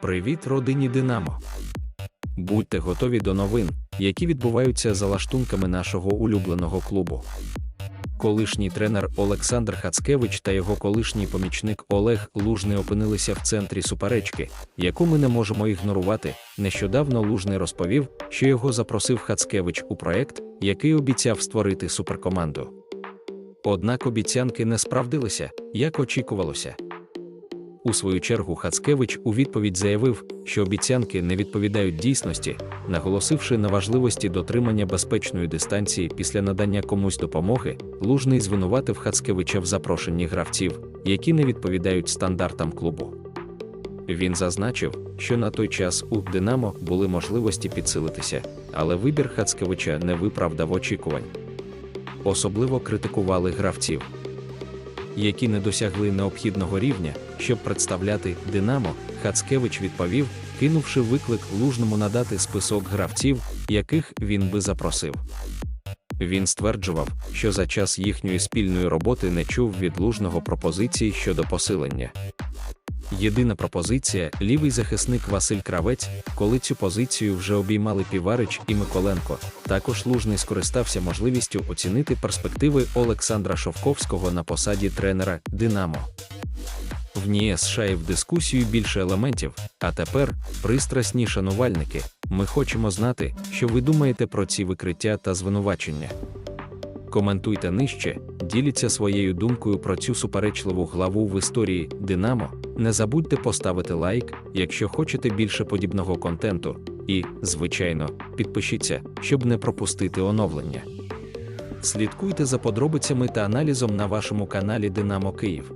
Привіт, родині Динамо! Будьте готові до новин, які відбуваються за лаштунками нашого улюбленого клубу. Колишній тренер Олександр Хацкевич та його колишній помічник Олег Лужний опинилися в центрі суперечки, яку ми не можемо ігнорувати. Нещодавно Лужний розповів, що його запросив Хацкевич у проект, який обіцяв створити суперкоманду. Однак обіцянки не справдилися, як очікувалося. У свою чергу Хацкевич у відповідь заявив, що обіцянки не відповідають дійсності, наголосивши на важливості дотримання безпечної дистанції після надання комусь допомоги, Лужний звинуватив Хацкевича в запрошенні гравців, які не відповідають стандартам клубу. Він зазначив, що на той час у Динамо були можливості підсилитися, але вибір Хацкевича не виправдав очікувань. Особливо критикували гравців які не досягли необхідного рівня, щоб представляти Динамо, Хацкевич відповів, кинувши виклик лужному надати список гравців, яких він би запросив. Він стверджував, що за час їхньої спільної роботи не чув від лужного пропозиції щодо посилення. Єдина пропозиція лівий захисник Василь Кравець, коли цю позицію вже обіймали Піварич і Миколенко. Також Лужний скористався можливістю оцінити перспективи Олександра Шовковського на посаді тренера Динамо. Вніє США в дискусію більше елементів, а тепер, пристрасні шанувальники, ми хочемо знати, що ви думаєте про ці викриття та звинувачення. Коментуйте нижче, діліться своєю думкою про цю суперечливу главу в історії Динамо. Не забудьте поставити лайк, якщо хочете більше подібного контенту, і, звичайно, підпишіться, щоб не пропустити оновлення. Слідкуйте за подробицями та аналізом на вашому каналі Динамо Київ.